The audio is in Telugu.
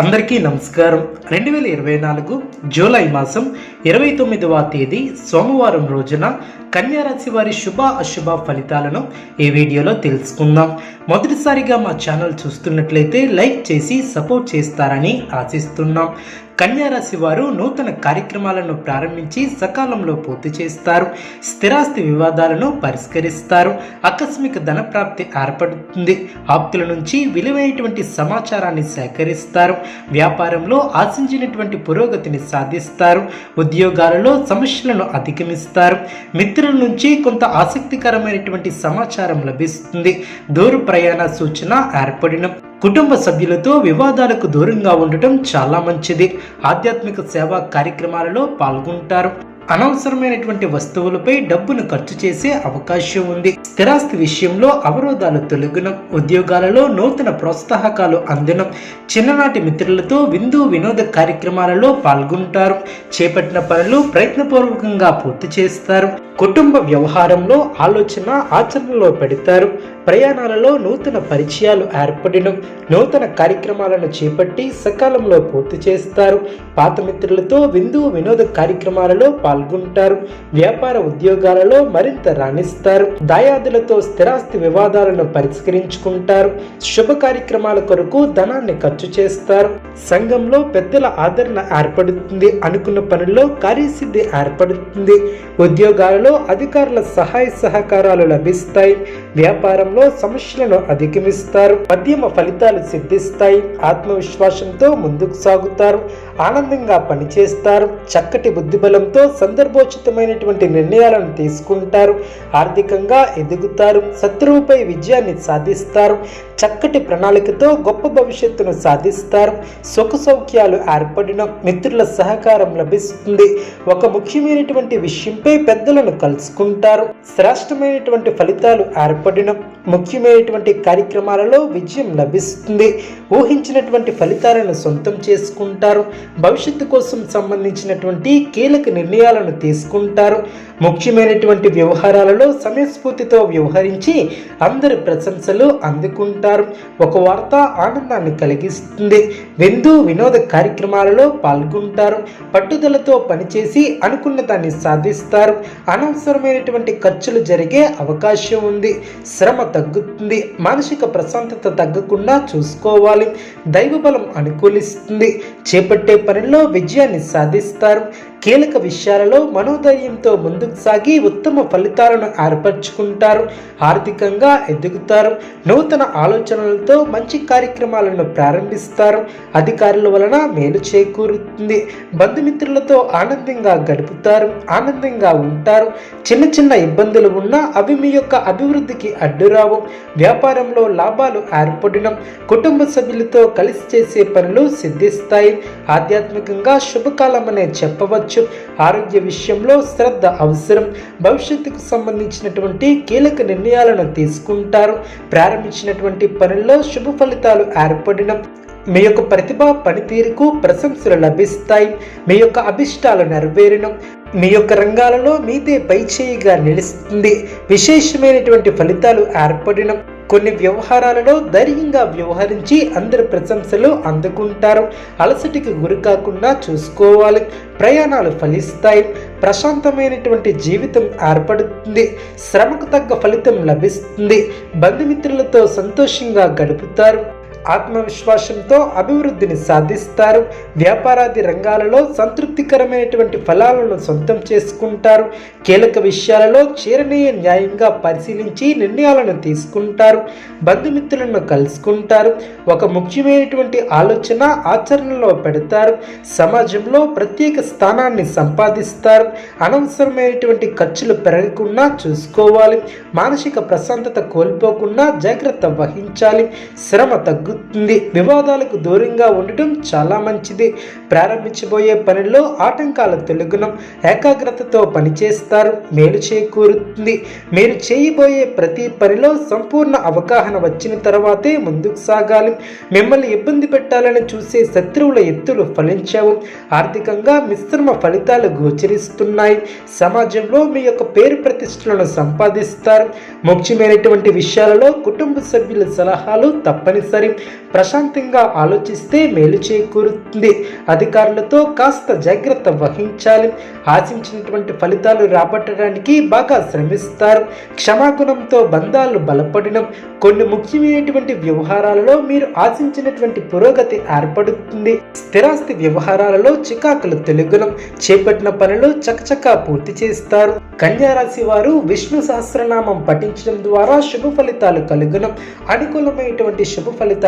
అందరికీ నమస్కారం. రెండు వేల ఇరవై నాలుగు జూలై మాసం ఇరవై తొమ్మిదవ తేదీ సోమవారం రోజున కన్యా రాశి వారి శుభ అశుభ ఫలితాలను ఈ వీడియోలో తెలుసుకుందాం. మొదటిసారిగా మా ఛానల్ చూస్తున్నట్లయితే లైక్ చేసి సపోర్ట్ చేస్తారని ఆశిస్తున్నాం. కన్యారాశి వారు నూతన కార్యక్రమాలను ప్రారంభించి సకాలంలో పూర్తి చేస్తారు. స్థిరాస్తి వివాదాలను పరిష్కరిస్తారు. ఆకస్మిక ధన ప్రాప్తి ఏర్పడుతుంది. ఆప్తుల నుంచి విలువైనటువంటి సమాచారాన్ని సేకరిస్తారు. వ్యాపారంలో ఆశించినటువంటి పురోగతిని సాధిస్తారు. ఉద్యోగాలలో సమస్యలను అధిగమిస్తారు. మిత్రుల నుంచి కొంత ఆసక్తికరమైనటువంటి సమాచారం లభిస్తుంది. దూర ప్రయాణ సూచన ఏర్పడిన కుటుంబ సభ్యులతో వివాదాలకు దూరంగా ఉండటం చాలా మంచిది. ఆధ్యాత్మిక సేవా కార్యక్రమాలలో పాల్గొంటారు. అనవసరమైనటువంటి వస్తువులపై డబ్బును ఖర్చు చేసే అవకాశం ఉంది. స్థిరాస్తి విషయంలో అవరోధాలు తొలగడం ఉద్యోగాలలో నూతన ప్రోత్సాహకాలు అందడం చిన్ననాటి మిత్రులతో విందు వినోద కార్యక్రమాలలో పాల్గొంటారు. చేపట్టిన పనులు ప్రయత్నపూర్వకంగా పూర్తి చేస్తారు. కుటుంబ వ్యవహారంలో ఆలోచన ఆచరణలో పెడతారు. ప్రయాణాలలో నూతన పరిచయాలు ఏర్పడడం నూతన కార్యక్రమాలను చేపట్టి సకాలంలో పూర్తి చేస్తారు. పాత మిత్రులతో విందు వినోద కార్యక్రమాలలో పాల్గొంటారు వ్యాపార ఉద్యోగాలలో మరింత రాణిస్తారు. దాయాదులతో స్థిరాస్తి వివాదాలను పరిష్కరించుకుంటారు. శుభ కార్యక్రమాల కొరకు ధనాన్ని ఖర్చు చేస్తారు. సంఘంలో పెద్దల ఆదరణ ఏర్పడుతుంది అనుకున్న పనుల్లో కార్యసిద్ధి ఏర్పడుతుంది. ఉద్యోగాలలో అధికారుల సహాయ సహకారాలు లభిస్తాయి. వ్యాపారంలో సమస్యలను అధిగమిస్తారు. మధ్యమ ఫలితాలు సిద్ధిస్తాయి. ఆత్మవిశ్వాసంతో ముందుకు సాగుతారు. ఆనందంగా పనిచేస్తారు. చక్కటి బుద్ధిబలంతో సందర్భోచితమైనటువంటి నిర్ణయాలను తీసుకుంటారు. ఆర్థికంగా ఎదుగుతారు. శత్రువుపై విజయాన్ని సాధిస్తారు. చక్కటి ప్రణాళికతో గొప్ప భవిష్యత్తును సాధిస్తారు. సుఖ సౌఖ్యాలు ఏర్పడిన మిత్రుల సహకారం లభిస్తుంది. ఒక ముఖ్యమైనటువంటి విషయంపై పెద్దలను కలుసుకుంటారు. శ్రేష్టమైనటువంటి ఫలితాలు ఏర్పడిన ముఖ్యమైనటువంటి కార్యక్రమాలలో విజయం లభిస్తుంది. ఊహించినటువంటి ఫలితాలను సొంతం చేసుకుంటారు. భవిష్యత్తు కోసం సంబంధించినటువంటి కీలక నిర్ణయాలు నిర్ణయాలను తీసుకుంటారు. ముఖ్యమైనటువంటి వ్యవహారాలలో సమయస్ఫూర్తితో వ్యవహరించి అందరి ప్రశంసలు అందుకుంటారు. ఒక వార్త ఆనందాన్ని కలిగిస్తుంది. విందు వినోద కార్యక్రమాలలో పాల్గొంటారు. పట్టుదలతో పనిచేసి అనుకున్న దాన్ని సాధిస్తారు. అనవసరమైనటువంటి ఖర్చులు జరిగే అవకాశం ఉంది. శ్రమ తగ్గుతుంది. మానసిక ప్రశాంతత తగ్గకుండా చూసుకోవాలి. దైవబలం అనుకూలిస్తుంది. చేపట్టే పనిలో విజయాన్ని సాధిస్తారు. కీలక విషయాలలో మనోధైర్యంతో ముందుకు సాగి ఉత్తమ ఫలితాలను ఏర్పరచుకుంటారు. ఆర్థికంగా ఎదుగుతారు. నూతన ఆలోచనలతో మంచి కార్యక్రమాలను ప్రారంభిస్తారు. అధికారుల వలన మేలు చేకూరుతుంది. బంధుమిత్రులతో ఆనందంగా గడుపుతారు. ఆనందంగా ఉంటారు. చిన్న చిన్న ఇబ్బందులు ఉన్నా అవి మీ యొక్క అభివృద్ధికి అడ్డురావు వ్యాపారంలో లాభాలు ఏర్పడడం కుటుంబ సభ్యులతో కలిసి చేసే పనులు సిద్ధిస్తాయి. ఆధ్యాత్మికంగా శుభకాలం అనే చెప్పవచ్చు. ఆరోగ్య విషయంలో శ్రద్ధ అవసరం. భవిష్యత్తుకు సంబంధించినటువంటి కీలక నిర్ణయాలను తీసుకుంటారు. ప్రారంభించినటువంటి పనుల్లో శుభ ఫలితాలు ఏర్పడడం మీ యొక్క ప్రతిభ పనితీరుకు ప్రశంసలు లభిస్తాయి. మీ యొక్క అభిష్టాలు నెరవేరడం మీ యొక్క రంగాలలో మీదే పైచేయిగా నిలుస్తుంది. విశేషమైనటువంటి ఫలితాలు ఏర్పడడం కొన్ని వ్యవహారాలలో ధైర్యంగా వ్యవహరించి అందరి ప్రశంసలు అందుకుంటారు. అలసటికి గురి కాకుండా చూసుకోవాలి. ప్రయాణాలు ఫలిస్తాయి. ప్రశాంతమైనటువంటి జీవితం ఏర్పడుతుంది. శ్రమకు తగ్గ ఫలితం లభిస్తుంది. బంధుమిత్రులతో సంతోషంగా గడుపుతారు. ఆత్మవిశ్వాసంతో అభివృద్ధిని సాధిస్తారు. వ్యాపారాది రంగాలలో సంతృప్తికరమైనటువంటి ఫలాలను సొంతం చేసుకుంటారు. కీలక విషయాలలో చీరనీయ న్యాయంగా పరిశీలించి నిర్ణయాలను తీసుకుంటారు. బంధుమిత్రులను కలుసుకుంటారు. ఒక ముఖ్యమైనటువంటి ఆలోచన ఆచరణలో పెడతారు. సమాజంలో ప్రత్యేక స్థానాన్ని సంపాదిస్తారు. అనవసరమైనటువంటి ఖర్చులు పెరగకుండా చూసుకోవాలి. మానసిక ప్రశాంతత కోల్పోకుండా జాగ్రత్త వహించాలి. శ్రమ తగ్గు తగ్గుతుంది వివాదాలకు దూరంగా ఉండటం చాలా మంచిది. ప్రారంభించబోయే పనిలో ఆటంకాల తొలగనం ఏకాగ్రతతో పనిచేస్తారు. మేలు చేకూరుతుంది. మీరు చేయబోయే ప్రతి పనిలో సంపూర్ణ అవగాహన వచ్చిన తర్వాతే ముందుకు సాగాలి. మిమ్మల్ని ఇబ్బంది పెట్టాలని చూసే శత్రువుల ఎత్తులు ఫలించావు. ఆర్థికంగా మిశ్రమ ఫలితాలు గోచరిస్తున్నాయి. సమాజంలో మీ యొక్క పేరు ప్రతిష్టలను సంపాదిస్తారు. ముఖ్యమైనటువంటి విషయాలలో కుటుంబ సభ్యుల సలహాలు తప్పనిసరి. ప్రశాంతంగా ఆలోచిస్తే మేలు చేకూరుతుంది. అధికారులతో కాస్త జాగ్రత్త వహించాలి. ఆశించినటువంటి ఫలితాలు రాబట్టడానికి బాగా శ్రమిస్తారు. క్షమాగుణంతో బంధాలు బలపడడం కొన్ని ముఖ్యమైనటువంటి వ్యవహారాలలో మీరు ఆశించినటువంటి పురోగతి ఏర్పడుతుంది. స్థిరాస్తి వ్యవహారాలలో చికాకులు తెలుగులం చేపట్టిన పనులు చకచకా పూర్తి చేస్తారు. కన్యా రాశి వారు విష్ణు సహస్రనామం పఠించడం ద్వారా శుభ ఫలితాలు కలుగునం. అనుకూలమైనటువంటి శుభ ఫలితాలు